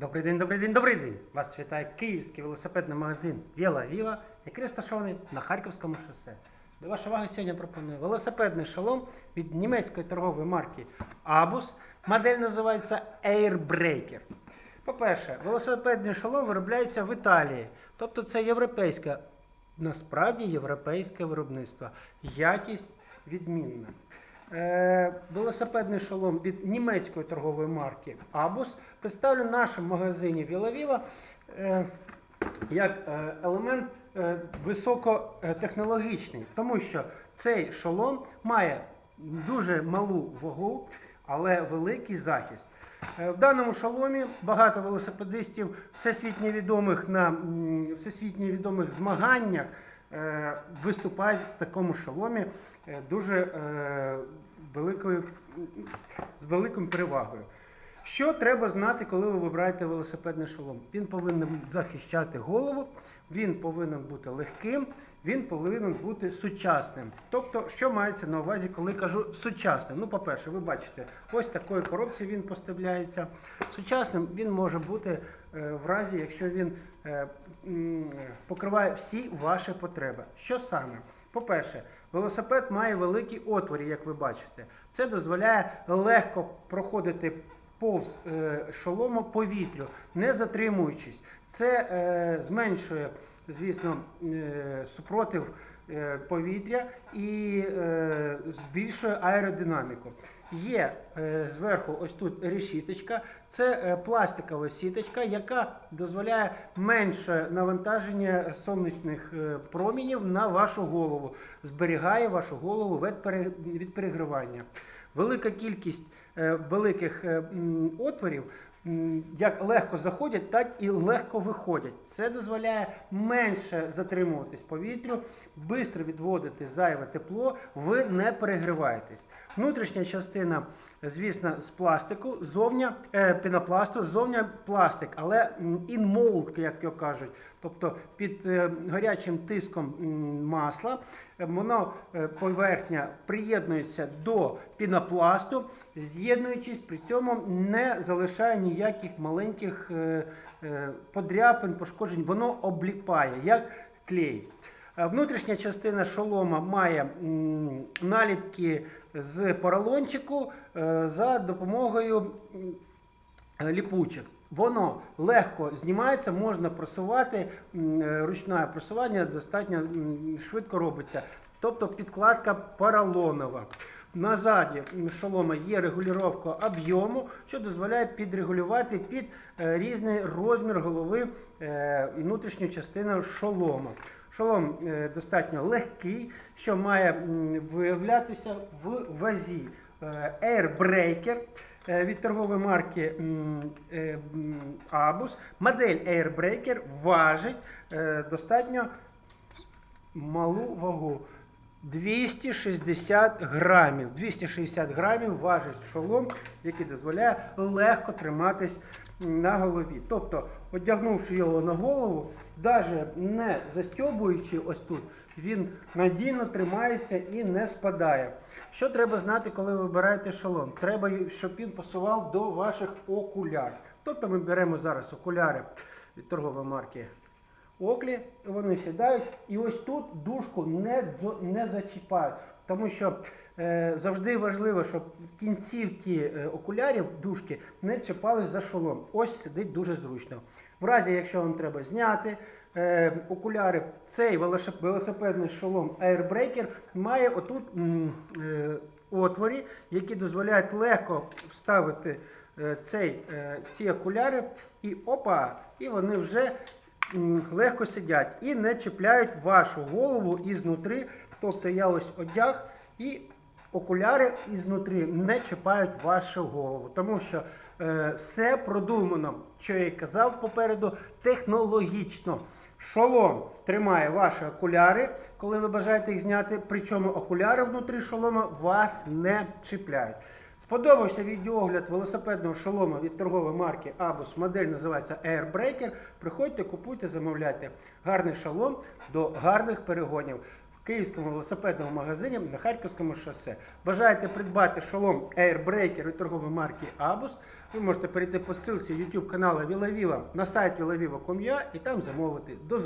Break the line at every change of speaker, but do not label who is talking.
Добрий день, добрий день, добрий день! Вас вітає київський велосипедний магазин Віла Віва, який розташований на Харківському шосе. До вашої уваги сьогодні пропоную велосипедний шолом від німецької торгової марки Abus. Модель називається Airbreaker. По-перше, велосипедний шолом виробляється в Італії, тобто це європейське, насправді європейське виробництво. Якість відмінна. Е, велосипедний шолом від німецької торгової марки Abus представлен в нашому магазині Вілавіла е, як е, елемент високотехнологічний, тому що цей шолом має дуже малу вагу, але великий захист. В даному шоломі багато велосипедистів всесвітньо відомих на всесвітньо відомих змаганнях виступають в такому шоломі е, дуже е, великою, з великою перевагою. Що треба знати, коли ви вибираєте велосипедний шолом? Він повинен захищати голову, він повинен бути легким, він повинен бути сучасним. Тобто, що мається на увазі, коли кажу сучасним? Ну, по-перше, ви бачите, ось такої коробці він поставляється. Сучасним він може бути е, в разі, якщо він е, покриває всі ваші потреби. Що саме? По-перше, велосипед має великі отворі, як ви бачите. Це дозволяє легко проходити повз е, шолома повітрю, не затримуючись. Це е, зменшує, звісно, е, супротив е, повітря і е, збільшує аеродинаміку. Є зверху ось тут решіточка, це пластикова сіточка, яка дозволяє менше навантаження сонячних промінів на вашу голову, зберігає вашу голову від пере- перегрівання. Велика кількість великих отворів як легко заходять, так і легко виходять. Це дозволяє менше затримуватись повітрю, швидко відводити зайве тепло, ви не перегріваєтесь. Внутрішня частина, звісно, з пластику, зовня е, пінопласту, зовня пластик, але in mold, як його кажуть. Тобто під е, гарячим тиском масла е, воно е, поверхня приєднується до пінопласту, з'єднуючись, при цьому не залишає ніяких маленьких е, е, подряпин, пошкоджень. Воно обліпає як клей. Е, Внутрішня частина шолома має наліпки з поролончику е, за допомогою ліпучок. Воно легко знімається, можна просувати, е, ручне просування достатньо швидко робиться. Тобто підкладка поролонова. Назаді шолома є регулювання об'єму, що дозволяє підрегулювати під різний розмір голови внутрішню частину шолома. Шолом е, достатньо легкий, що має виявлятися в вазі. Е, Airbreaker е, від торгової марки Abus. Модель Airbreaker важить достатньо малу вагу. 260 грамів. 260 грамів важить шолом, який дозволяє легко триматись на голові. Тобто, одягнувши його на голову, навіть не застьобуючи ось тут, він надійно тримається і не спадає. Що треба знати, коли ви вибираєте шолом? Треба, щоб він пасував до ваших окуляр. Тобто ми беремо зараз окуляри від торгової марки Оклі, вони сідають, і ось тут дужку не, не зачіпають. Тому що е, завжди важливо, щоб кінцівки е, окулярів дужки не чіпались за шолом. Ось сидить дуже зручно. В разі, якщо вам треба зняти е, окуляри, цей велосипедний шолом Airbreaker має отут е, отворі, які дозволяють легко вставити е, цей, е, ці окуляри, і опа, і вони вже легко сидять і не чіпляють вашу голову ізнутри. Тобто я ось одяг і окуляри ізнутри не чіпають вашу голову. Тому що е, все продумано, що я казав попереду, технологічно. Шолом тримає ваші окуляри, коли ви бажаєте їх зняти, причому окуляри внутрі шолома вас не чіпляють. Сподобався відеоогляд велосипедного шолома від торгової марки Abus. Модель називається Airbreaker. Приходьте, купуйте, замовляйте. Гарний шолом до гарних перегонів в київському велосипедному магазині на Харківському шосе. Бажаєте придбати шолом Airbreaker від торгової марки Abus? ви можете перейти по ссылці YouTube каналу Вілавіла на сайт vilaviva.com.ua і там замовити. До